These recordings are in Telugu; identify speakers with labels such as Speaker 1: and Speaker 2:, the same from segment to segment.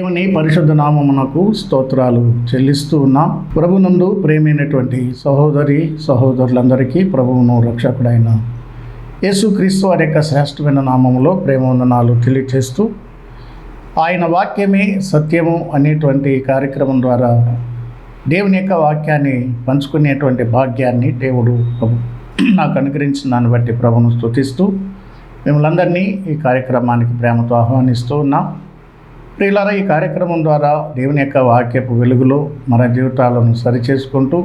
Speaker 1: దేవుని పరిశుద్ధ నామమునకు స్తోత్రాలు చెల్లిస్తూ ఉన్నాం. ప్రభునందు ప్రేమైనటువంటి సహోదరి సహోదరులందరికీ ప్రభువును రక్షకుడైన యేసుక్రీస్తు వారి యొక్క శ్రేష్టమైన నామములో ప్రేమ వందనాలు తెలియచేస్తూ ఆయన వాక్యమే సత్యము అనేటువంటి కార్యక్రమం ద్వారా దేవుని యొక్క వాక్యాన్ని పంచుకునేటువంటి భాగ్యాన్ని దేవుడు ప్రభు నాకు అనుగ్రహించిన దాన్ని బట్టి ప్రభును స్తుతిస్తూ మిమ్మల్ందరినీ ఈ కార్యక్రమానికి ప్రేమతో ఆహ్వానిస్తూ ఉన్నాం. ప్రియులారా ఈ కార్యక్రమం ద్వారా దేవుని యొక్క వాక్యపు వెలుగులో మన జీవితాలను సరిచేసుకుంటూ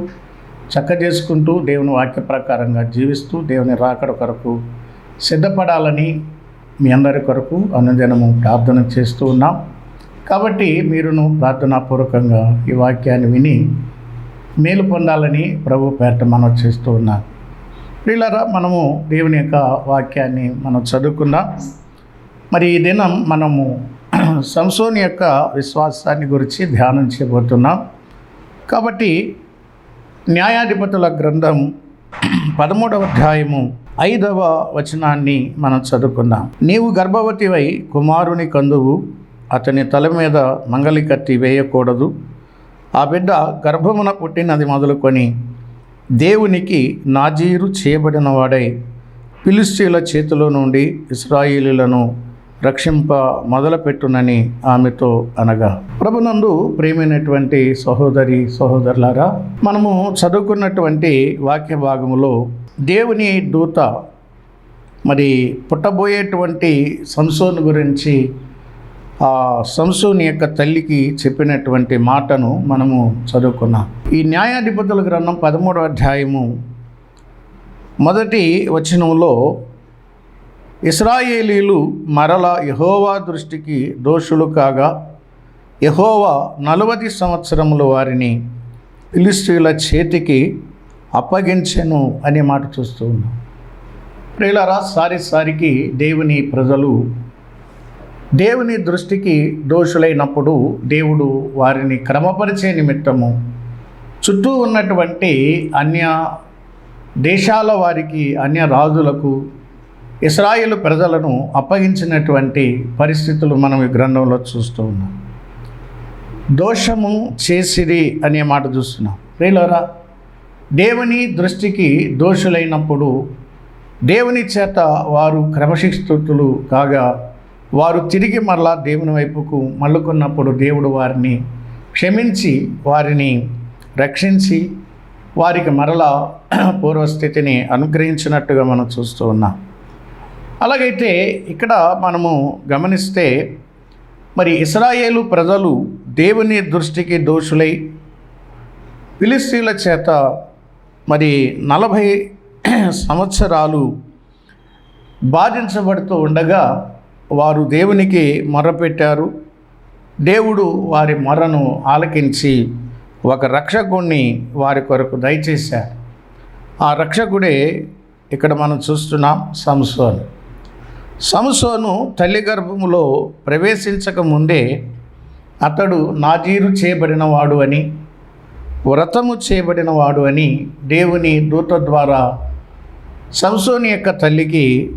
Speaker 1: చక్క చేసుకుంటూ దేవుని వాక్య ప్రకారంగా జీవిస్తూ దేవుని రాకడ కొరకు సిద్ధపడాలని మీ అందరి కొరకు అనుదినము ప్రార్థన చేస్తూ ఉన్నాం. కాబట్టి మీరును ప్రార్థనాపూర్వకంగా ఈ వాక్యాన్ని విని మేలు పొందాలని ప్రభు పేరట మనం చేస్తూ ఉన్నాం. ప్రియులారా మనము దేవుని యొక్క వాక్యాన్ని మనం చదువుకుందాం. మరి ఈ దినం మనము సంసోన్ యొక్క విశ్వాసాన్ని గురించి ధ్యానం చేయబోతున్నాం. కాబట్టి న్యాయాధిపతుల గ్రంథం పదమూడవ అధ్యాయము ఐదవ వచనాన్ని మనం చదువుకుందాం. నీవు గర్భవతివై కుమారుని కందువు అతని తల మీద మంగలి కత్తి వేయకూడదు. ఆ బిడ్డ గర్భమున పుట్టినది మొదలుకొని దేవునికి నాజీరు చేయబడిన వాడై చేతిలో నుండి ఇస్రాయిలీలను రక్షింప మొదలుపెట్టునని ఆమెతో అనగా ప్రభునందు ప్రేమైనటువంటి సహోదరి సహోదరులారా మనము చదువుకున్నటువంటి వాక్య భాగములో దేవుని దూత మరి పుట్టబోయేటువంటి సంసోన్ గురించి ఆ సంసోని యొక్క తల్లికి చెప్పినటువంటి మాటను మనము చదువుకున్నాం. ఈ న్యాయాధిపతుల గ్రంథం పదమూడవ అధ్యాయము మొదటి వచనంలో ఇస్రాయేలీలు మరల యహోవా దృష్టికి దోషులు కాగా యహోవా నలవది సంవత్సరములు వారిని ఫిలిస్తీన్ల చేతికి అప్పగించెను అనే మాట చూస్తూ ఉన్నాం. ప్రియులరా సారి సారికి దేవుని ప్రజలు దేవుని దృష్టికి దోషులైనప్పుడు దేవుడు వారిని క్రమపరిచే నిమిత్తము చుట్టూ ఉన్నటువంటి అన్య దేశాల వారికి అన్య రాజులకు ఇస్రాయిల్ ప్రజలను అప్పగించినటువంటి పరిస్థితులు మనం ఈ గ్రంథంలో చూస్తూ ఉన్నాం. దోషము చేసిరి అనే మాట చూస్తున్నాం. ప్రియులరా దేవుని దృష్టికి దోషులైనప్పుడు దేవుని చేత వారు క్రమశిస్తుతులు కాగా వారు తిరిగి మరలా దేవుని వైపుకు మళ్ళుకున్నప్పుడు దేవుడు వారిని క్షమించి వారిని రక్షించి వారికి మరలా పూర్వస్థితిని అనుగ్రహించినట్టుగా మనం చూస్తూ ఉన్నాం. అలాగైతే ఇక్కడ మనము గమనిస్తే మరి ఇస్రాయేలు ప్రజలు దేవుని దృష్టికి దోషులై ఫిలిస్తీన్ల చేత మరి నలభై సంవత్సరాలు బాధించబడుతూ ఉండగా వారు దేవునికి మొరపెట్టారు. దేవుడు వారి మొరను ఆలకించి ఒక రక్షకుణ్ణి వారి కొరకు దయచేశారు. ఆ రక్షకుడే ఇక్కడ మనం చూస్తున్నాం సంసోన్ సంసోను తల్లి గర్భములో ప్రవేశించక ముందే అతడు నాజీరు చేయబడినవాడు అని వ్రతము చేయబడినవాడు అని దేవుని దూత ద్వారా సంసోని యొక్క తల్లికి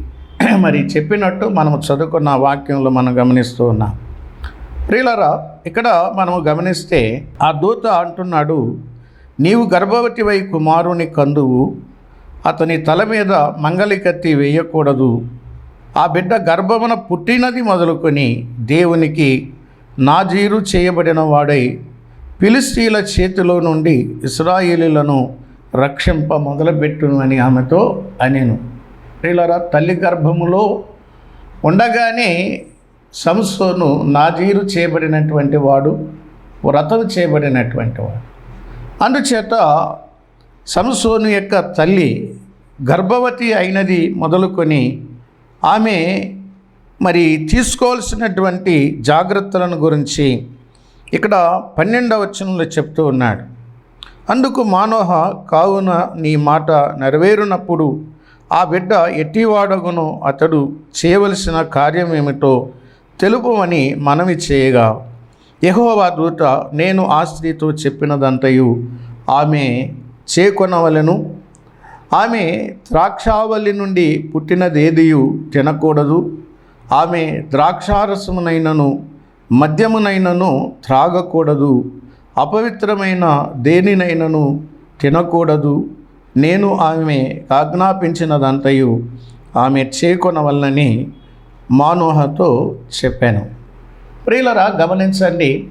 Speaker 1: మరి చెప్పినట్టు మనం చదువుకున్న వాక్యంలో మనం గమనిస్తూ ఉన్నాం. ప్రియులరా ఇక్కడ మనము గమనిస్తే ఆ దూత అంటున్నాడు నీవు గర్భవతి వై కుమారుని కందువు అతని తల మీద మంగలి కత్తి వేయకూడదు. ఆ బిడ్డ గర్భమున పుట్టినది మొదలుకొని దేవునికి నాజీరు చేయబడిన వాడై ఫిలిస్తీన్ల చేతిలో నుండి ఇస్రాయేలీలను రక్షింప మొదలుపెట్టును అని ఆమెతో అనేను. ప్రియులరా తల్లి గర్భములో ఉండగానే సంసోను నాజీరు చేయబడినటువంటి వాడు వ్రతం చేయబడినటువంటి వాడు. అందుచేత సంసోను యొక్క తల్లి గర్భవతి అయినది మొదలుకొని ఆమె మరి తీసుకోవాల్సినటువంటి జాగ్రత్తలను గురించి ఇక్కడ పన్నెండవ వచనంలో చెప్తూ ఉన్నాడు. అందుకు మానోహ కావున నీ మాట నెరవేరునప్పుడు ఆ బిడ్డ ఎట్టివాడగును? అతడు చేయవలసిన కార్యం ఏమిటో తెలుపమని మనవి చేయగా యహోవా దూత నేను ఆ స్త్రీతో చెప్పినదంతయు ఆమె చేకొనవలను. ఆమె ద్రాక్షావల్లి నుండి పుట్టినదేదియు తినకూడదు. ఆమె ద్రాక్షారసమునైనను మద్యమునైనను త్రాగకూడదు. అపవిత్రమైన దేనినైనను తినకూడదు. నేను ఆమె ఆజ్ఞాపించినదంతయు ఆమె చేకొనవల్లని మానోహతో చెప్పాను. ప్రియులరా గమనించండి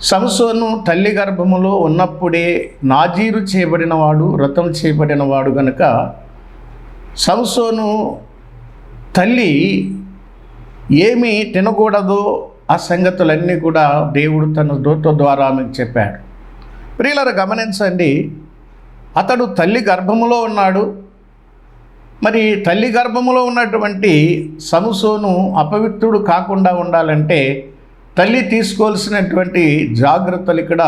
Speaker 1: సంసోను తల్లి గర్భములో ఉన్నప్పుడే నాజీరు చేయబడినవాడు వ్రతం చేయబడినవాడు గనుక సంసోను తల్లి ఏమి తినకూడదో. ఆ సంగతులన్నీ కూడా దేవుడు తన దూత ద్వారా ఆమెకు చెప్పాడు. ప్రియులరు గమనించండి. అతడు తల్లి గర్భములో ఉన్నాడు. మరి తల్లి గర్భములో ఉన్నటువంటి సంసోను అపవిత్రుడు కాకుండా ఉండాలంటే తల్లి తీసుకోవాల్సినటువంటి జాగ్రత్తలు ఇక్కడ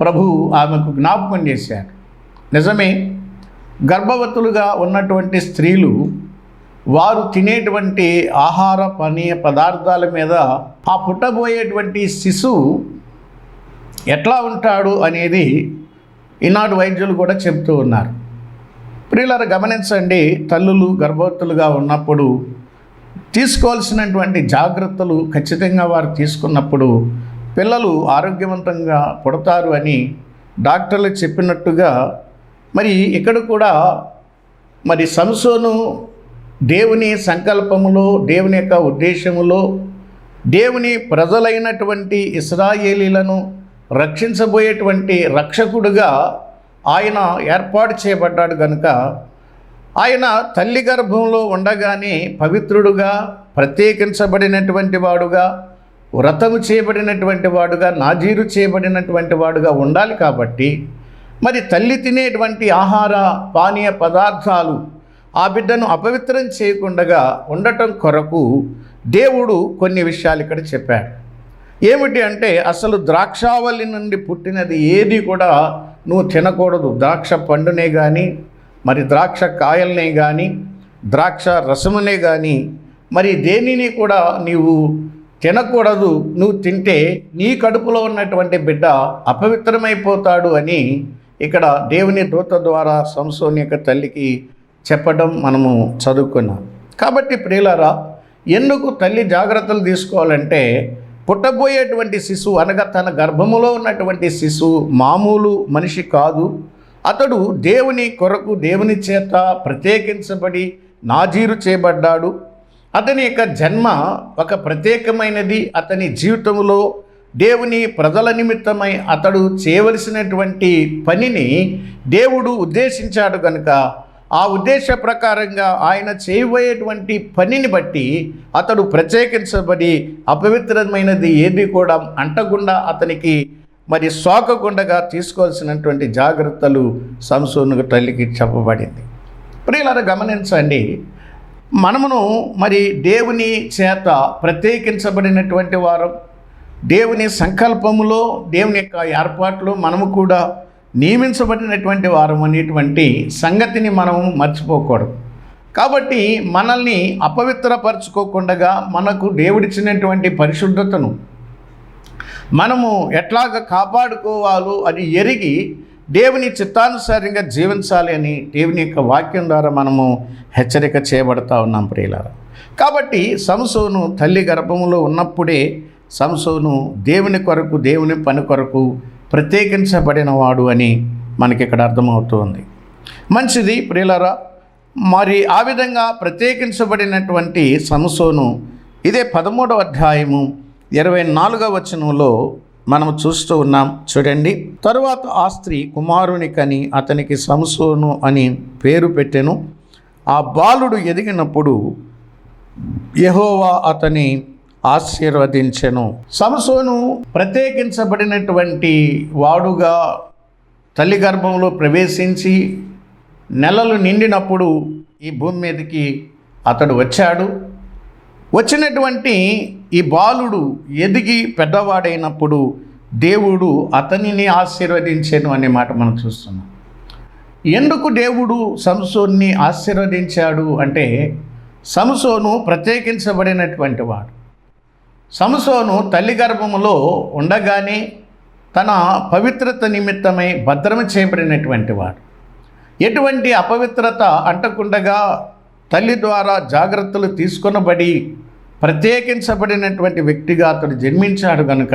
Speaker 1: ప్రభు ఆమెకు జ్ఞాపకం చేశారు. నిజమే గర్భవతులుగా ఉన్నటువంటి స్త్రీలు వారు తినేటువంటి ఆహార పానీయ పదార్థాల మీద ఆ పుట్టబోయేటువంటి శిశువు ఎట్లా ఉంటాడు అనేది ఈనాడు వైద్యులు కూడా చెప్తూ ఉన్నారు. ప్రియులారు గమనించండి తల్లులు గర్భవతులుగా ఉన్నప్పుడు తీసుకోవాల్సినటువంటి జాగ్రత్తలు ఖచ్చితంగా వారు తీసుకున్నప్పుడు పిల్లలు ఆరోగ్యవంతంగా పుడతారు అని డాక్టర్లు చెప్పినట్టుగా మరి ఇక్కడ కూడా మరి సంసోను దేవుని సంకల్పములో దేవుని యొక్క ఉద్దేశములో దేవుని ప్రజలైనటువంటి ఇస్రాయేలీలను రక్షించబోయేటువంటి రక్షకుడుగా ఆయన ఏర్పాటు చేయబడ్డాడు కనుక ఆయన తల్లి గర్భంలో ఉండగానే పవిత్రుడుగా ప్రత్యేకించబడినటువంటి వాడుగా వ్రతము చేయబడినటువంటి వాడుగా నాజీరు చేయబడినటువంటి వాడుగా ఉండాలి కాబట్టి మరి తల్లి తినేటువంటి ఆహార పానీయ పదార్థాలు ఆ బిడ్డను అపవిత్రం చేయకుండా ఉండటం కొరకు దేవుడు కొన్ని విషయాలు ఇక్కడ చెప్పాడు. ఏమిటి అంటే అసలు ద్రాక్షావళి నుండి పుట్టినది ఏది కూడా నువ్వు తినకూడదు. ద్రాక్ష పండునే కానీ మరి ద్రాక్ష కాయల్నే కానీ ద్రాక్ష రసమునే కానీ మరి దేనిని కూడా నీవు తినకూడదు నువ్వు తింటే నీ కడుపులో ఉన్నటువంటి బిడ్డ అపవిత్రమైపోతాడు అని ఇక్కడ దేవుని దూత ద్వారా సంసోని యొక్క తల్లికి చెప్పడం మనము చదువుకున్నాం. కాబట్టి ప్రియులారా ఎందుకు తల్లి జాగ్రత్తలు తీసుకోవాలంటే పుట్టబోయేటువంటి శిశువు అనగా తన గర్భములో ఉన్నటువంటి శిశువు మామూలు మనిషి కాదు. అతడు దేవుని కొరకు దేవుని చేత ప్రత్యేకించబడి నాజీరు చేయబడ్డాడు. అతని యొక్క జన్మ ఒక ప్రత్యేకమైనది. అతని జీవితంలో దేవుని ప్రజల నిమిత్తమై అతడు చేయవలసినటువంటి పనిని దేవుడు ఉద్దేశించాడు కనుక ఆ ఉద్దేశ ప్రకారంగా ఆయన చేయబోయేటువంటి పనిని బట్టి అతడు ప్రత్యేకించబడి అపవిత్రమైనది ఏది కూడా అంటకుండా అతనికి మరి సోకకుండగా తీసుకోవాల్సినటువంటి జాగ్రత్తలు సంసోనుకు తల్లికి చెప్పబడింది. ప్రియులారా గమనించండి మనమును మరి దేవుని చేత ప్రత్యేకించబడినటువంటి వారం దేవుని సంకల్పములో దేవుని యొక్క ఏర్పాట్లు మనము కూడా నియమించబడినటువంటి వారం అనేటువంటి సంగతిని మనం మర్చిపోకూడదు. కాబట్టి మనల్ని అపవిత్రపరచుకోకుండా మనకు దేవుడిచ్చినటువంటి పరిశుద్ధతను మనము ఎట్లాగ కాపాడుకోవాలో అది ఎరిగి దేవుని చిత్తానుసారంగా జీవించాలి అని దేవుని యొక్క వాక్యం ద్వారా మనము హెచ్చరిక చేయబడతా ఉన్నాం ప్రియులారా. కాబట్టి సంసోను తల్లి గర్భములో ఉన్నప్పుడే సంసోను దేవుని కొరకు దేవుని పని కొరకు ప్రత్యేకించబడిన వాడు అని మనకి ఇక్కడ అర్థమవుతుంది. మంచిది ప్రియులరా మరి ఆ విధంగా ప్రత్యేకించబడినటువంటి సంసోను ఇదే పదమూడవ అధ్యాయము ఇరవై నాలుగవ వచనంలో మనం చూస్తూ ఉన్నాం. చూడండి. తరువాత ఆ స్త్రీ కుమారునికని అతనికి సంసోను అని పేరు పెట్టెను. ఆ బాలుడు ఎదిగినప్పుడు యహోవా అతని ఆశీర్వదించెను. సంసోను ప్రత్యేకించబడినటువంటి వాడుగా తల్లి గర్భంలో ప్రవేశించి నెలలు నిండినప్పుడు ఈ భూమి మీదకి అతడు వచ్చాడు. వచ్చినటువంటి ఈ బాలుడు ఎదిగి పెద్దవాడైనప్పుడు దేవుడు అతనిని ఆశీర్వదించాను అనే మాట మనం చూస్తున్నాం. ఎందుకు దేవుడు సంసోన్ని ఆశీర్వదించాడు అంటే సంసోను ప్రత్యేకించబడినటువంటి వాడు. సంసోను తల్లి గర్భములో ఉండగానే తన పవిత్రత నిమిత్తమై భద్రమ చేయబడినటువంటి వాడు. ఎటువంటి అపవిత్రత అంటకుండగా తల్లి ద్వారా జాగ్రత్తలు తీసుకొనబడి ప్రత్యేకించబడినటువంటి వ్యక్తిగా అతడు జన్మించాడు కనుక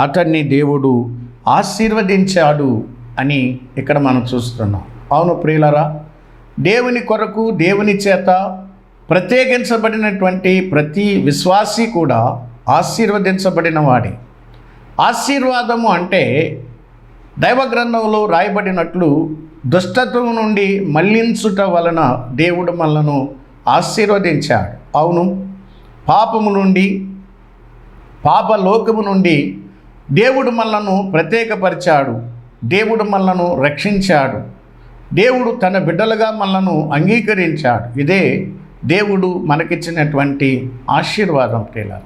Speaker 1: అతన్ని దేవుడు ఆశీర్వదించాడు అని ఇక్కడ మనం చూస్తున్నాం. అవును ప్రియులరా దేవుని కొరకు దేవుని చేత ప్రత్యేకించబడినటువంటి ప్రతి విశ్వాసి కూడా ఆశీర్వదించబడిన వాడే. ఆశీర్వాదము అంటే దైవ గ్రంథంలో రాయబడినట్లు దుష్టత్వం నుండి మళ్ళించుట వలన దేవుడు మనలను ఆశీర్వదించాడు. అవును పాపము నుండి పాపలోకము నుండి దేవుడు మనలను ప్రత్యేకపరిచాడు. దేవుడు మనలను రక్షించాడు. దేవుడు తన బిడ్డలుగా మనలను అంగీకరించాడు. ఇదే దేవుడు మనకిచ్చినటువంటి ఆశీర్వాదం ప్రియులారా.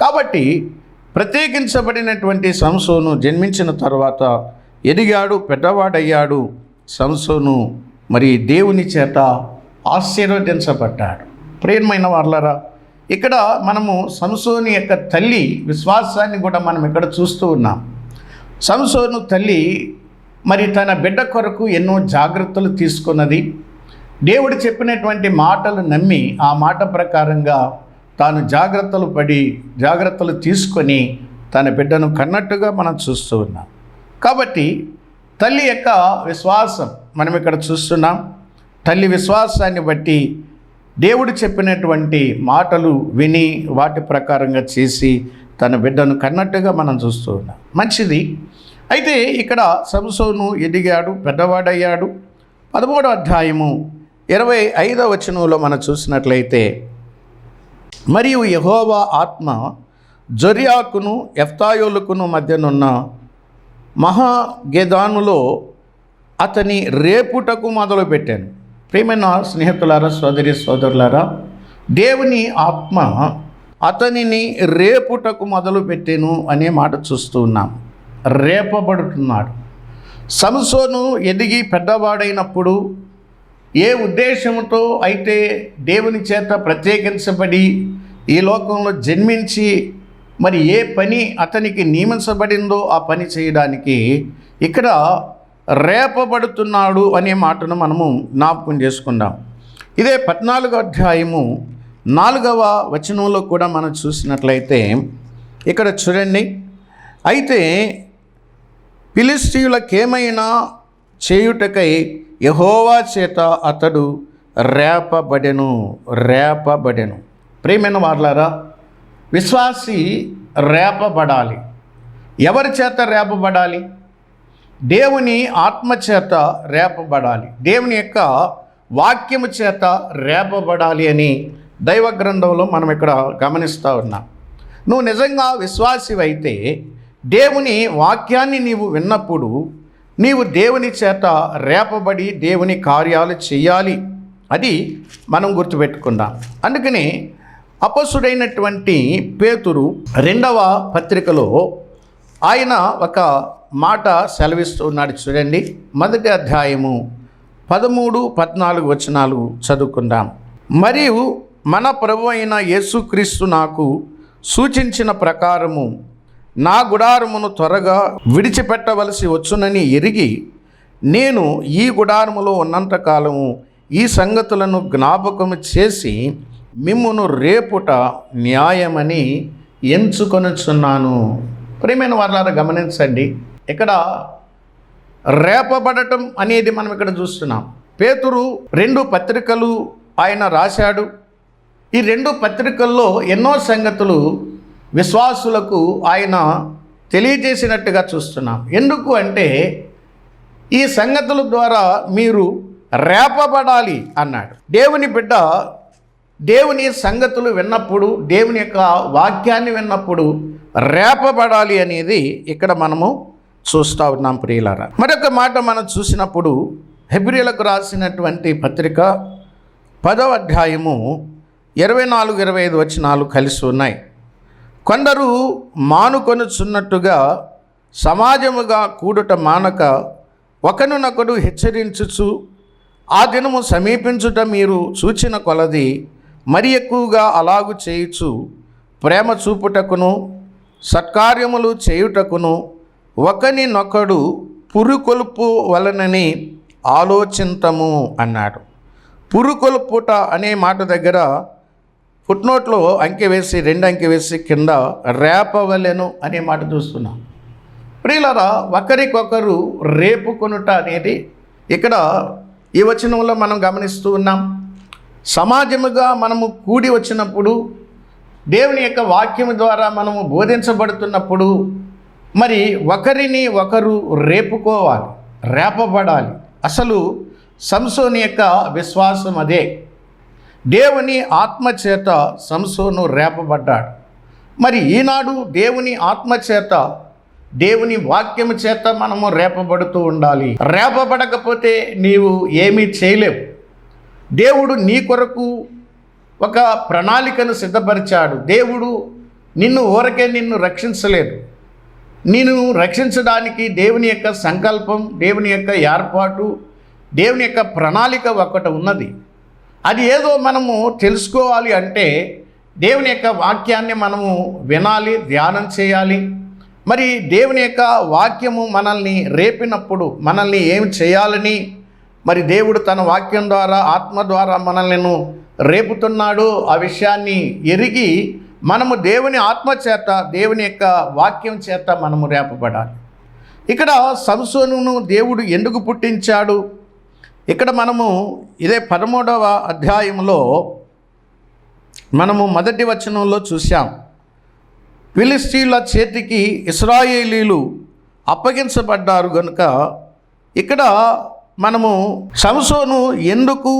Speaker 1: కాబట్టి ప్రత్యేకించబడినటువంటి సంసోను జన్మించిన తర్వాత ఎదిగాడు పెద్దవాడయ్యాడు. సంసోను మరి దేవుని చేత ఆశీర్వదించబడ్డాడు. ప్రేమైన వాళ్ళరా ఇక్కడ మనము సంసోని యొక్క తల్లి విశ్వాసాన్ని కూడా మనం ఇక్కడ చూస్తూ ఉన్నాం. సంసోను తల్లి మరి తన బిడ్డ కొరకు ఎన్నో జాగ్రత్తలు తీసుకున్నది. దేవుడు చెప్పినటువంటి మాటలు నమ్మి ఆ మాట ప్రకారంగా తాను జాగ్రత్తలు పడి జాగ్రత్తలు తీసుకొని తన బిడ్డను కన్నట్టుగా మనం చూస్తూ ఉన్నాం. కాబట్టి తల్లి యొక్క విశ్వాసం మనం ఇక్కడ చూస్తున్నాం. తల్లి విశ్వాసాన్ని బట్టి దేవుడు చెప్పినటువంటి మాటలు విని వాటి ప్రకారంగా చేసి తన బిడ్డను కన్నట్టుగా మనం చూస్తూ ఉన్నాం. మంచిది. అయితే ఇక్కడ సంసోను ఎదిగాడు పెద్దవాడయ్యాడు. పదమూడో అధ్యాయము ఇరవై ఐదవ వచనంలో మనం చూసినట్లయితే మరియు యహోవా ఆత్మ జొరియాకును ఎఫ్తాయోలుకును మధ్యనున్న మహాగేదానులో అతని రేపుటకు మొదలుపెట్టాను. ప్రేమైన స్నేహితులారా సోదరి సోదరులారా దేవుని ఆత్మ అతనిని రేపుటకు మొదలు పెట్టాను అనే మాట చూస్తూ ఉన్నాం. రేపబడుతున్నాడు. సంసోను ఎదిగి పెద్దవాడైనప్పుడు ఏ ఉద్దేశంతో అయితే దేవుని చేత ప్రత్యేకించబడి ఈ లోకంలో జన్మించి మరి ఏ పని అతనికి నియమించబడిందో ఆ పని చేయడానికి ఇక్కడ రేపబడుతున్నాడు అనే మాటను మనము జ్ఞాపకం చేసుకుందాం. ఇదే పద్నాలుగో అధ్యాయము నాలుగవ వచనంలో కూడా మనం చూసినట్లయితే ఇక్కడ చూడండి. అయితే పిలిస్తీయులకేమైనా చేయుటకై యహోవా చేత అతడు రేపబడెను రేపబడెను. ప్రేమైన వార్లారా విశ్వాసి రేపబడాలి. ఎవరి చేత రేపబడాలి? దేవుని ఆత్మ చేత రేపబడాలి. దేవుని యొక్క వాక్యము చేత రేపబడాలి అని దైవ గ్రంథంలో మనం ఇక్కడ గమనిస్తూ ఉన్నాం. నువ్వు నిజంగా విశ్వాసివైతే దేవుని వాక్యాన్ని నీవు విన్నప్పుడు నీవు దేవుని చేత రేపబడి దేవుని కార్యాలు చేయాలి. అది మనం గుర్తుపెట్టుకుందాం. అందుకని అపసుడైనటువంటి పేతురు రెండవ పత్రికలో ఆయన ఒక మాట సెలవిస్తున్నాడు చూడండి మొదటి అధ్యాయము పదమూడు పద్నాలుగు వచనాలు చదువుకుందాం. మరియు మన ప్రభు అయిన యేసుక్రీస్తు నాకు సూచించిన ప్రకారము నా గుడారమును త్వరగా విడిచిపెట్టవలసి వచ్చునని ఎరిగి నేను ఈ గుడారములో ఉన్నంతకాలము ఈ సంగతులను జ్ఞాపకము చేసి మిమ్మును రేపుట న్యాయమని ఎంచుకొనుచున్నాను. ప్రేమైన వాళ్ళారా గమనించండి. ఇక్కడ రేపబడటం అనేది మనం ఇక్కడ చూస్తున్నాం. పేతురు రెండు పత్రికలు ఆయన రాశాడు. ఈ రెండు పత్రికల్లో ఎన్నో సంగతులు విశ్వాసులకు ఆయన తెలియజేసినట్టుగా చూస్తున్నాం. ఎందుకు అంటే ఈ సంగతుల ద్వారా మీరు రేపబడాలి అన్నాడు. దేవుని బిడ్డ దేవుని సంగతులు విన్నప్పుడు దేవుని యొక్క వాక్యాన్ని విన్నప్పుడు రేపబడాలి అనేది ఇక్కడ మనము చూస్తూ ఉన్నాం ప్రియులారా. మరొక మాట మనం చూసినప్పుడు హెబ్రిలకు రాసినటువంటి పత్రిక పదవ అధ్యాయము ఇరవై నాలుగు ఇరవై ఐదు వచనాలు కలిసి ఉన్నాయి. కొందరు మానుకొనుచున్నట్టుగా సమాజముగా కూడుట మానక ఒకరినొకడు హెచ్చరించుచు ఆ దినము సమీపించుట మీరు చూచిన కొలది మరి ఎక్కువగా అలాగు చేయుచు ప్రేమ చూపుటకును సత్కార్యములు చేయుటకును ఒకనినొకడు పురుకొల్పు వలనని ఆలోచింతము అన్నాడు. పురుకొల్పుట అనే మాట దగ్గర ఫుట్నోట్లో అంకె వేసి రెండు అంకె వేసి కింద రేపవలెను అనే మాట చూస్తున్నాం. ప్రియులరా ఒకరికొకరు రేపుకొనుట అనేది ఇక్కడ ఈ వచనంలో మనం గమనిస్తూ ఉన్నాం. సమాజముగా మనము కూడి వచ్చినప్పుడు దేవుని యొక్క వాక్యం ద్వారా మనము బోధించబడుతున్నప్పుడు మరి ఒకరిని ఒకరు రేపుకోవాలి రేపబడాలి. అసలు సంసోని యొక్క విశ్వాసం అదే. దేవుని ఆత్మ చేత సంసోను రేపబడ్డాడు. మరి ఈనాడు దేవుని ఆత్మ చేత దేవుని వాక్యము చేత మనము రేపబడుతూ ఉండాలి. రేపబడకపోతే నీవు ఏమీ చేయలేవు. దేవుడు నీ కొరకు ఒక ప్రణాళికను సిద్ధపరిచాడు. దేవుడు నిన్ను ఊరకే నిన్ను రక్షించలేదు. నిన్ను రక్షించడానికి దేవుని యొక్క సంకల్పం దేవుని యొక్క ఏర్పాటు దేవుని యొక్క ప్రణాళిక ఒకటి ఉన్నది. అది ఏదో మనము తెలుసుకోవాలి అంటే దేవుని యొక్క వాక్యాన్ని మనము వినాలి ధ్యానం చేయాలి. మరి దేవుని యొక్క వాక్యము మనల్ని రేపినప్పుడు మనల్ని ఏం చేయాలని మరి దేవుడు తన వాక్యం ద్వారా ఆత్మ ద్వారా మనల్ని రేపుతున్నాడు. ఆ విషయాన్ని ఎరిగి మనము దేవుని ఆత్మ చేత దేవుని యొక్క వాక్యం చేత మనము రేపబడాలి. ఇక్కడ సంసోనును దేవుడు ఎందుకు పుట్టించాడు? ఇక్కడ మనము ఇదే పదమూడవ అధ్యాయంలో మనము మొదటి వచనంలో చూసాం ఫిలిస్తీన్ల చేతికి ఇస్రాయేలీలు అప్పగించబడ్డారు కనుక ఇక్కడ మనము సంసోను ఎందుకు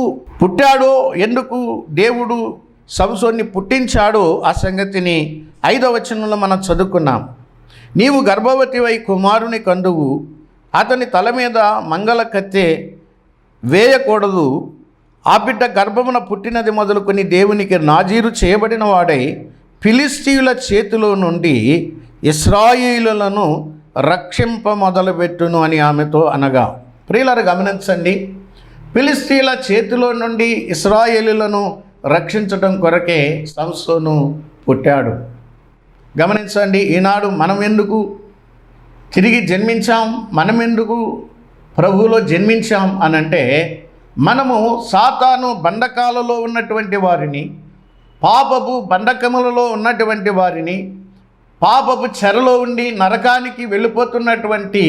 Speaker 1: పుట్టాడో ఎందుకు దేవుడు సంసోన్ని పుట్టించాడో ఆ సంగతిని ఐదవ వచనంలో మనం చదువుకున్నాం. నీవు గర్భవతివై కుమారుని కందువు అతని తల మీద మంగళ కత్తె వేయకూడదు. ఆ బిడ్డ గర్భమున పుట్టినది మొదలుకొని దేవునికి నాజీరు చేయబడిన వాడై ఫిలిస్తీయుల చేతిలో నుండి ఇస్రాయిలులను రక్షింప మొదలుపెట్టును అని ఆమెతో అనగా ప్రియులారు గమనించండి. ఫిలిస్తీన్ల చేతిలో నుండి ఇస్రాయేలులను రక్షించడం కొరకే సంస్థను పుట్టాడు. గమనించండి ఈనాడు మనం ఎందుకు తిరిగి జన్మించాం? మనం ఎందుకు ప్రభువులో జన్మించాం? అని అంటే మనము సాతాను బంధకాలలో ఉన్నటువంటి వారిని పాపపు బంధకములలో ఉన్నటువంటి వారిని పాపపు చెరలో ఉండి నరకానికి వెళ్ళిపోతున్నటువంటి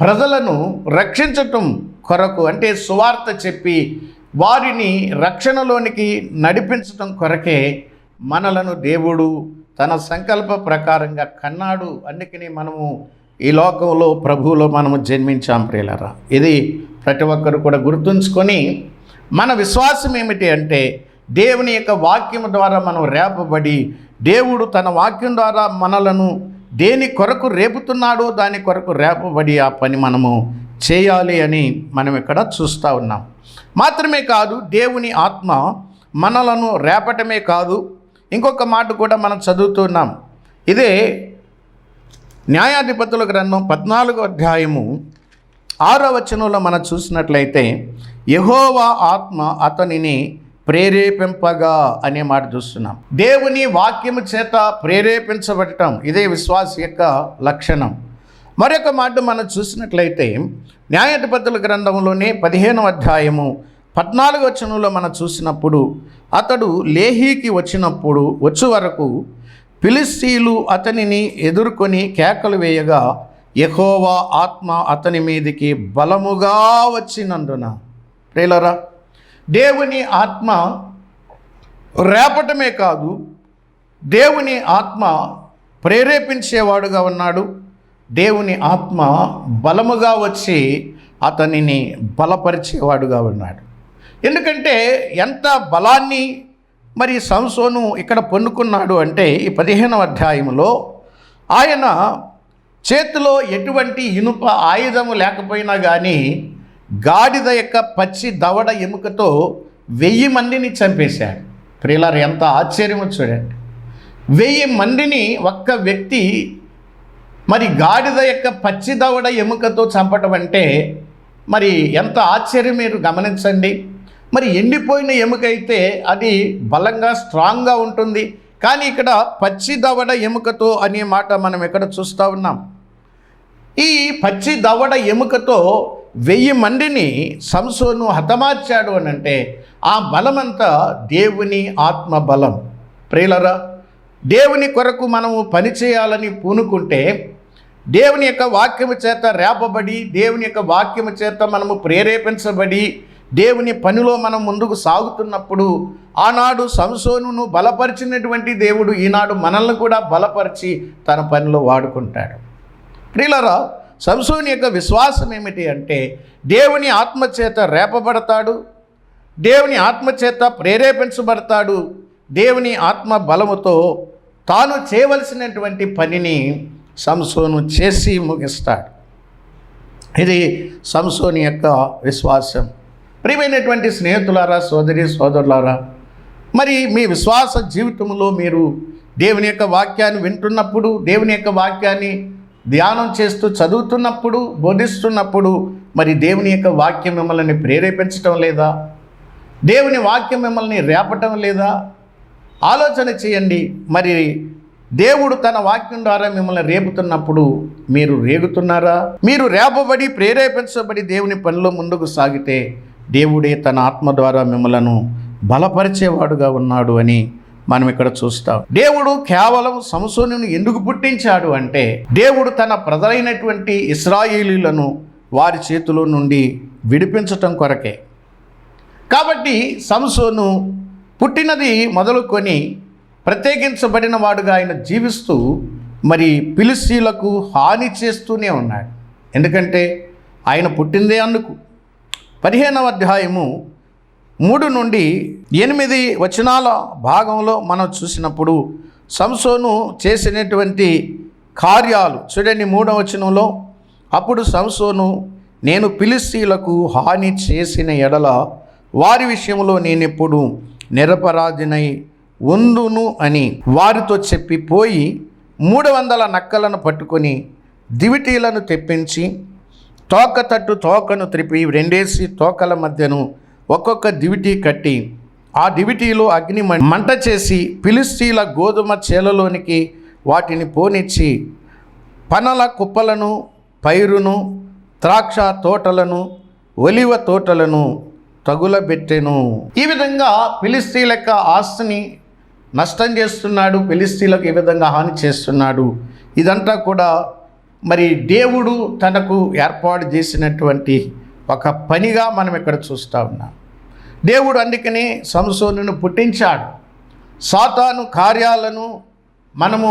Speaker 1: ప్రజలను రక్షించటం కొరకు అంటే సువార్త చెప్పి వారిని రక్షణలోనికి నడిపించటం కొరకే మనలను దేవుడు తన సంకల్ప ప్రకారంగా కన్నాడు. అందుకని మనము ఈ లోకంలో ప్రభువులో మనము జన్మించాం ప్రియులరా. ఇది ప్రతి ఒక్కరు కూడా గుర్తుంచుకొని మన విశ్వాసం ఏమిటి అంటే దేవుని యొక్క వాక్యం ద్వారా మనం రేపబడి దేవుడు తన వాక్యం ద్వారా మనలను దేని కొరకు రేపుతున్నాడో దాని కొరకు రేపబడి ఆ పని మనము చేయాలి అని మనం ఇక్కడ చూస్తూ ఉన్నాం. మాత్రమే కాదు దేవుని ఆత్మ మనలను రేపటమే కాదు ఇంకొక మాట కూడా మనం చదువుతున్నాం ఇదే న్యాయాధిపతుల గ్రంథం పద్నాలుగో అధ్యాయము ఆరో వచనంలో మనం చూసినట్లయితే యహోవా ఆత్మ అతనిని ప్రేరేపింపగా అనే మాట చూస్తున్నాం. దేవుని వాక్యము చేత ప్రేరేపించబడటం ఇదే విశ్వాస యొక్క లక్షణం. మరొక మాట మనం చూసినట్లయితే న్యాయాధిపతుల గ్రంథంలోనే పదిహేనవ అధ్యాయము పద్నాలుగు వచనంలో మనం చూసినప్పుడు అతడు లేహీకి వచ్చినప్పుడు వచ్చే వరకు ఫిలిస్తీన్లు అతనిని ఎదుర్కొని కేకలు వేయగా యహోవా ఆత్మ అతని మీదికి బలముగా వచ్చినందున. ప్రేలరా దేవుని ఆత్మ రేపటమే కాదు దేవుని ఆత్మ ప్రేరేపించేవాడుగా ఉన్నాడు. దేవుని ఆత్మ బలముగా వచ్చి అతనిని బలపరిచేవాడుగా ఉన్నాడు. ఎందుకంటే ఎంత బలాన్ని మరి సంసోను ఇక్కడ పొందుకున్నాడు అంటే ఈ పదిహేనవ అధ్యాయంలో ఆయన చేతిలో ఎటువంటి ఇనుప ఆయుధము లేకపోయినా కానీ గాడిద యొక్క పచ్చి దవడ ఎముకతో వెయ్యి మందిని చంపేశాడు. ప్రియులారు ఎంత ఆశ్చర్యమో చూడండి. వెయ్యి మందిని ఒక్క వ్యక్తి మరి గాడిద యొక్క పచ్చి దవడ ఎముకతో చంపటం అంటే మరి ఎంత ఆశ్చర్యం మీరు గమనించండి. మరి ఎండిపోయిన ఎముక అయితే అది బలంగా స్ట్రాంగ్గా ఉంటుంది. కానీ ఇక్కడ పచ్చి దవడ ఎముకతో అనే మాట మనం ఇక్కడ చూస్తూ ఉన్నాం? ఈ పచ్చి దవడ ఎముకతో వెయ్యి మందిని సంసోను హతమార్చాడు అని అంటే ఆ బలమంతా దేవుని ఆత్మ బలం ప్రియులరా దేవుని కొరకు మనము పని చేయాలని పూనుకుంటే దేవుని యొక్క వాక్యము చేత రేపబడి దేవుని యొక్క వాక్యము చేత మనము ప్రేరేపించబడి దేవుని పనిలో మనం ముందుకు సాగుతున్నప్పుడు ఆనాడు సంసోనును బలపరిచినటువంటి దేవుడు ఈనాడు మనల్ని కూడా బలపరిచి తన పనిలో వాడుకుంటాడు. ప్రియులరా సంసోని యొక్క విశ్వాసం ఏమిటి అంటే దేవుని ఆత్మచేత రేపబడతాడు దేవుని ఆత్మచేత ప్రేరేపించబడతాడు దేవుని ఆత్మ బలముతో తాను చేయవలసినటువంటి పనిని సంసోను చేసి ముగిస్తాడు. ఇది సంసోని యొక్క విశ్వాసం. ప్రియమైనటువంటి స్నేహితులారా సోదరి సోదరులారా మరి మీ విశ్వాస జీవితంలో మీరు దేవుని యొక్క వాక్యాన్ని వింటున్నప్పుడు దేవుని యొక్క వాక్యాన్ని ధ్యానం చేస్తూ చదువుతున్నప్పుడు బోధిస్తున్నప్పుడు మరి దేవుని యొక్క వాక్యం మిమ్మల్ని ప్రేరేపించటం లేదా? దేవుని వాక్యం మిమ్మల్ని రేపటం లేదా? ఆలోచన చేయండి. మరి దేవుడు తన వాక్యం ద్వారా మిమ్మల్ని రేపుతున్నప్పుడు మీరు రేగుతున్నారా? మీరు రేపబడి ప్రేరేపించబడి దేవుని పనిలో ముందుకు సాగితే దేవుడే తన ఆత్మ ద్వారా మిమ్మలను బలపరిచేవాడుగా ఉన్నాడు అని మనం ఇక్కడ చూస్తాం. దేవుడు కేవలం సంసోనుని ఎందుకు పుట్టించాడు అంటే దేవుడు తన ప్రజలైనటువంటి ఇస్రాయేలీలను వారి చేతిలో నుండి విడిపించటం కొరకే. కాబట్టి సంసోను పుట్టినది మొదలుకొని ప్రత్యేకించబడిన వాడుగా ఆయన జీవిస్తూ మరి పిలిస్తీలకు హాని చేస్తూనే ఉన్నాడు. ఎందుకంటే ఆయన పుట్టిందే అందుకు. పదిహేనవ అధ్యాయము మూడు నుండి ఎనిమిది వచనాల భాగంలో మనం చూసినప్పుడు సంసోను చేసినటువంటి కార్యాలు చూడండి మూడవ వచనంలో అప్పుడు సంసోను నేను పిలిస్తీలకు హాని చేసిన ఎడల వారి విషయంలో నేనెప్పుడు నిరపరాధినై ఉందును అని వారితో చెప్పిపోయి మూడు వందల నక్కలను పట్టుకొని దివిటీలను తెప్పించి తోక తట్టు తోకను త్రిపి రెండేసి తోకల మధ్యను ఒక్కొక్క దివిటీ కట్టి ఆ దివిటీలో అగ్ని మంట చేసి పిలిస్తీల గోధుమ చేలలోనికి వాటిని పోనిచ్చి పనల కుప్పలను పైరును ద్రాక్ష తోటలను ఒలివ తోటలను తగులబెట్టెను. ఈ విధంగా పిలిస్తీల యొక్క ఆస్తిని నష్టం చేస్తున్నాడు పిలిస్తీలకు ఈ విధంగా హాని చేస్తున్నాడు. ఇదంతా కూడా మరి దేవుడు తనకు ఏర్పాటు చేసినటువంటి ఒక పనిగా మనం ఇక్కడ చూస్తూ ఉన్నాం. దేవుడు అందుకనే సంసోనును పుట్టించాడు. సాతాను కార్యాలను మనము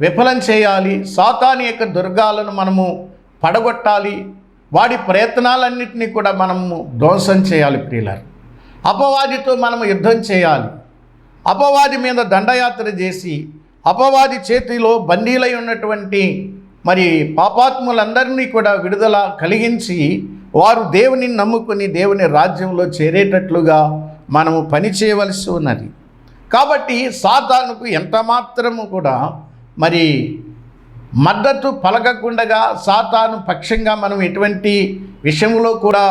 Speaker 1: విఫలం చేయాలి సాతాను యొక్క దుర్గాలను మనము పడగొట్టాలి వాడి ప్రయత్నాలన్నింటినీ కూడా మనము ధ్వంసం చేయాలి ప్రియులారు. అపవాదితో మనము యుద్ధం చేయాలి. అపవాది మీద దండయాత్ర చేసి అపవాది చేతిలో బందీలై ఉన్నటువంటి మరి పాపాత్ములందరినీ కూడా విడుదల కలిగించి వారు దేవుని నమ్ముకుని దేవుని రాజ్యంలో చేరేటట్లుగా మనము పని చేయవలసి ఉన్నది. కాబట్టి సాతానుకు ఎంత మాత్రము కూడా మరి మద్దతు పలకకుండగా సాతాను పక్షంగా మనం ఎటువంటి విషయంలో కూడా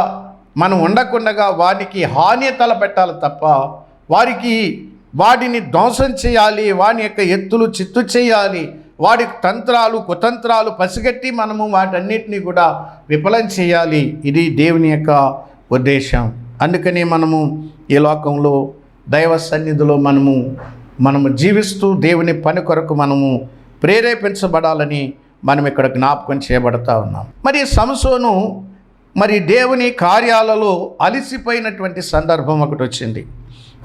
Speaker 1: మనం ఉండకుండగా వారికి హాని తలపెట్టాలి తప్ప వారికి వాడిని ధ్వంసం చేయాలి వాని యొక్క ఎత్తులు చిత్తు చేయాలి వాడి తంత్రాలు కుతంత్రాలు పసిగట్టి మనము వాటన్నిటిని కూడా విఫలం చేయాలి. ఇది దేవుని యొక్క ఉద్దేశం. అందుకని మనము ఈ లోకంలో దైవ సన్నిధిలో మనము మనము జీవిస్తూ దేవుని పని కొరకు మనము ప్రేరేపించబడాలని మనం ఇక్కడ జ్ఞాపకం చేయబడతా ఉన్నాం. మరి సంసోను మరి దేవుని కార్యాలలో అలిసిపోయినటువంటి సందర్భం ఒకటి వచ్చింది.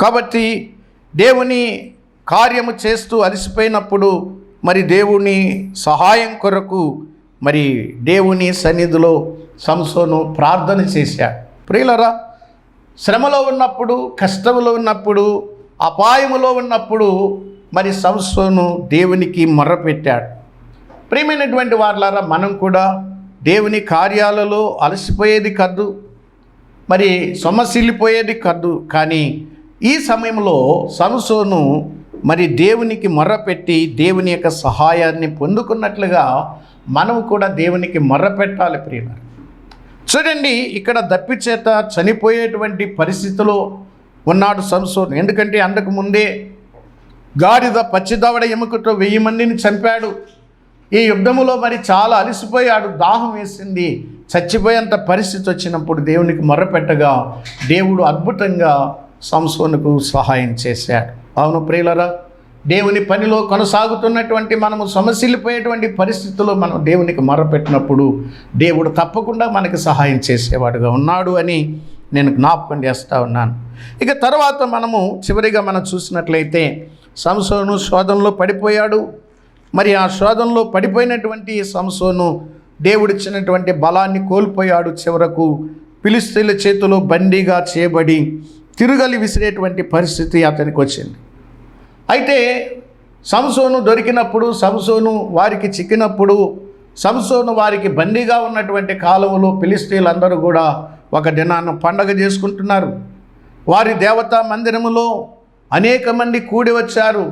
Speaker 1: కాబట్టి దేవుని కార్యము చేస్తూ అలసిపోయినప్పుడు మరి దేవుని సహాయం కొరకు మరి దేవుని సన్నిధిలో సంసోను ప్రార్థన చేశాడు ప్రియులరా శ్రమలో ఉన్నప్పుడు కష్టంలో ఉన్నప్పుడు అపాయములో ఉన్నప్పుడు మరి సంసోను దేవునికి మొర్రపెట్టాడు ప్రియమైనటువంటి వారులారా మనం కూడా దేవుని కార్యాలలో అలసిపోయేది కద్దు మరి సొమ్మసిల్లిపోయేది కద్దు కానీ ఈ సమయంలో సంసోను మరి దేవునికి మొర్రపెట్టి దేవుని యొక్క సహాయాన్ని పొందుకున్నట్లుగా మనం కూడా దేవునికి మొర్రపెట్టాలి ప్రియులారా. చూడండి ఇక్కడ దప్పిచేత చనిపోయేటువంటి పరిస్థితిలో ఉన్నాడు సంసోన్. ఎందుకంటే అందుకు ముందే గాడిద పచ్చిదవడ ఎముకతో వెయ్యి మందిని చంపాడు. ఈ యుద్ధములో మరి చాలా అలసిపోయాడు దాహం వేసింది. చచ్చిపోయేంత పరిస్థితి వచ్చినప్పుడు దేవునికి మొర్రపెట్టగా దేవుడు అద్భుతంగా సంసోనుకు సహాయం చేశాడు. అవును ప్రియులరా దేవుని పనిలో కొనసాగుతున్నటువంటి మనము సమస్యలిపోయేటువంటి పరిస్థితుల్లో మనం దేవునికి మొరపెట్టినప్పుడు దేవుడు తప్పకుండా మనకి సహాయం చేసేవాడుగా ఉన్నాడు అని నేను జ్ఞాపకం చేస్తూ ఉన్నాను. ఇక తర్వాత మనము చివరిగా మనం చూసినట్లయితే సంసోను శోధనలో పడిపోయాడు. మరి ఆ శోధంలో పడిపోయినటువంటి సంసోను దేవుడిచ్చినటువంటి బలాన్ని కోల్పోయాడు చివరకు. పిలిస్తీల చేతిలో బందీగా చేయబడి తిరుగలి విసిరేటువంటి పరిస్థితి అతనికి వచ్చింది. అయితే సంసోను దొరికినప్పుడు సంసోను వారికి చిక్కినప్పుడు సంసోను వారికి బందీగా ఉన్నటువంటి కాలంలో పిలిస్తీలందరూ కూడా ఒక దినాన్ని పండగ చేసుకుంటున్నారు. వారి దేవతా మందిరములో అనేక మంది కూడి వచ్చారు.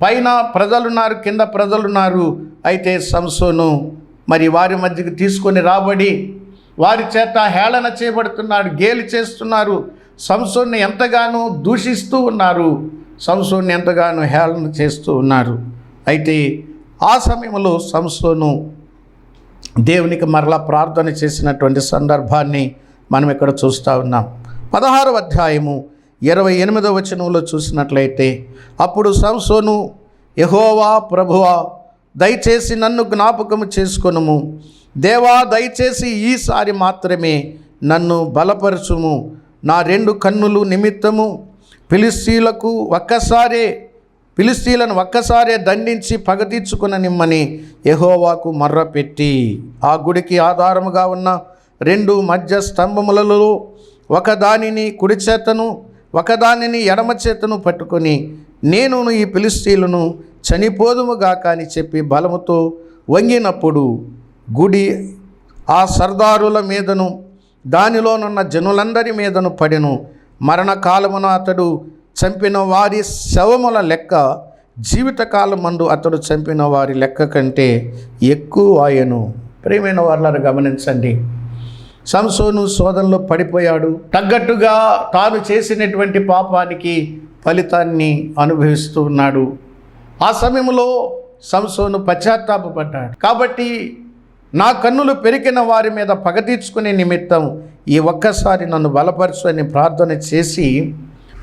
Speaker 1: పైన ప్రజలున్నారు కింద ప్రజలున్నారు. అయితే సంసోను మరి వారి మధ్యకి తీసుకొని రాబడి వారి చేత హేళన చేయబడుతున్నాడు గేలి చేస్తున్నారు. సంసోన్ని ఎంతగానో దూషిస్తూ ఉన్నారు. సంసోన్ని ఎంతగానో హేళన చేస్తూ ఉన్నారు. అయితే ఆ సమయంలో సంసోను దేవునికి మరలా ప్రార్థన చేసినటువంటి సందర్భాన్ని మనం ఇక్కడ చూస్తూ ఉన్నాం. పదహారవ అధ్యాయము ఇరవై ఎనిమిదవ వచనంలో చూసినట్లయితే అప్పుడు సంసోను యహోవా ప్రభువా దయచేసి నన్ను జ్ఞాపకము చేసుకొనుము. దేవా దయచేసి ఈసారి మాత్రమే నన్ను బలపరచుము. నా రెండు కన్నులు నిమిత్తము పిలిస్తీలకు ఒక్కసారే పిలిస్తీలను ఒక్కసారే దండించి పగ తీర్చుకున్న నిమ్మని యహోవాకు మర్రపెట్టి ఆ గుడికి ఆధారముగా ఉన్న రెండు మధ్య స్తంభములలో ఒకదానిని కుడి చేతను ఒకదానిని ఎడమ చేతను పట్టుకొని నేను ఈ పిలిస్తీలను చనిపోదుముగాక అని చెప్పి బలముతో వంగినప్పుడు గుడి ఆ సర్దారుల మీదను దానిలోనున్న జనులందరి మీదను పడెను. మరణకాలమున అతడు చంపిన వారి శవముల లెక్క జీవితకాలమందు అతడు చంపిన వారి లెక్క కంటే ఎక్కువ ఆయను. ప్రియమైన వాళ్ళని గమనించండి. సంసోను శోధనలో పడిపోయాడు. తగ్గట్టుగా తాను చేసినటువంటి పాపానికి ఫలితాన్ని అనుభవిస్తూ ఉన్నాడు. ఆ సమయంలో సంసోను పశ్చాత్తాపడ్డాడు కాబట్టి నా కన్నులు పెరిగిన వారి మీద పగ తీర్చుకునే నిమిత్తం ఈ ఒక్కసారి నన్ను బలపరచు అని ప్రార్థన చేసి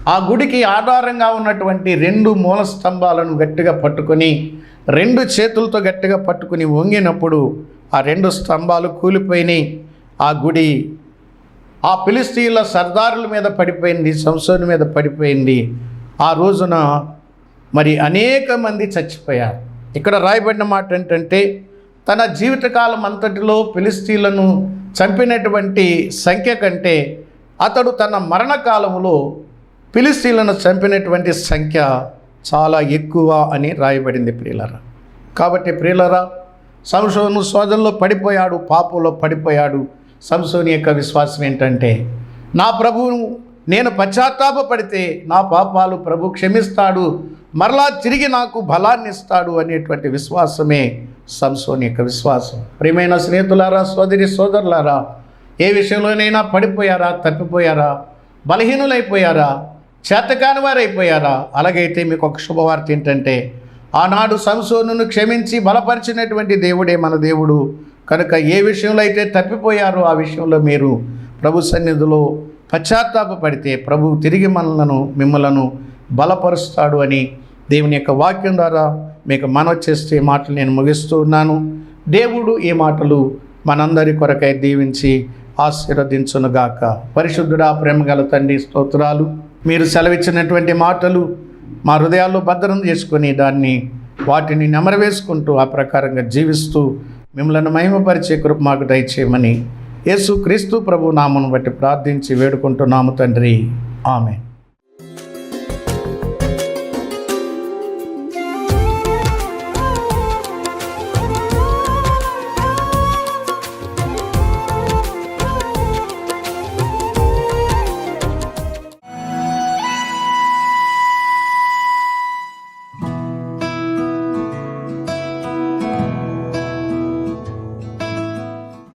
Speaker 1: ఆ గుడికి ఆధారంగా ఉన్నటువంటి రెండు మూల స్తంభాలను గట్టిగా పట్టుకొని రెండు చేతులతో గట్టిగా పట్టుకుని వంగినప్పుడు ఆ రెండు స్తంభాలు కూలిపోయినాయి. ఆ గుడి ఆ పిలిస్తీన్ల సర్దారుల మీద పడిపోయింది సంసోని మీద పడిపోయింది. ఆ రోజున మరి అనేక మంది చచ్చిపోయారు. ఇక్కడ రాయబడిన మాట ఏంటంటే తన జీవితకాలం అంతటిలో పిలిస్తీన్లను చంపినటువంటి సంఖ్య కంటే అతడు తన మరణకాలంలో ఫిలిస్తీన్లను చంపినటువంటి సంఖ్య చాలా ఎక్కువ అని రాయబడింది ప్రియులరా. కాబట్టి ప్రియులరా సంశోను సోదరులో పడిపోయాడు పాపంలో పడిపోయాడు సంశోని యొక్క విశ్వాసం ఏంటంటే నా ప్రభువును నేను పశ్చాత్తాపపడితే నా పాపాలు ప్రభు క్షమిస్తాడు మరలా తిరిగి నాకు బలాన్ని ఇస్తాడు అనేటువంటి విశ్వాసమే సంసోని యొక్క విశ్వాసం. ప్రియమైన స్నేహితులారా సోదరి సోదరులారా ఏ విషయంలోనైనా పడిపోయారా తప్పిపోయారా బలహీనులైపోయారా చేతకాని వారైపోయారా అలాగైతే మీకు ఒక శుభవార్త ఏంటంటే ఆనాడు సంసోనును క్షమించి బలపరిచినటువంటి దేవుడే మన దేవుడు. కనుక ఏ విషయంలో అయితే తప్పిపోయారో ఆ విషయంలో మీరు ప్రభు సన్నిధిలో పశ్చాత్తాపపడితే ప్రభు తిరిగి మనలను మిమ్మలను బలపరుస్తాడు అని దేవుని యొక్క వాక్యం ద్వారా మీకు మనవి చేస్తే ఈ మాటలు నేను ముగిస్తూ ఉన్నాను. దేవుడు ఈ మాటలు మనందరి కొరకై దీవించి ఆశీర్వదించునుగాక. పరిశుద్ధుడా ప్రేమగల తండ్రి స్తోత్రాలు. మీరు సెలవిచ్చినటువంటి మాటలు మా హృదయాల్లో భద్రం చేసుకొని దాన్ని వాటిని నెమరవేసుకుంటూ ఆ ప్రకారంగా జీవిస్తూ మిమ్మల్ని మహిమపరిచే కృప మాకు దయచేయమని యేసు క్రీస్తు ప్రభు నామను బట్టి ప్రార్థించి వేడుకుంటున్నాము తండ్రి. ఆమె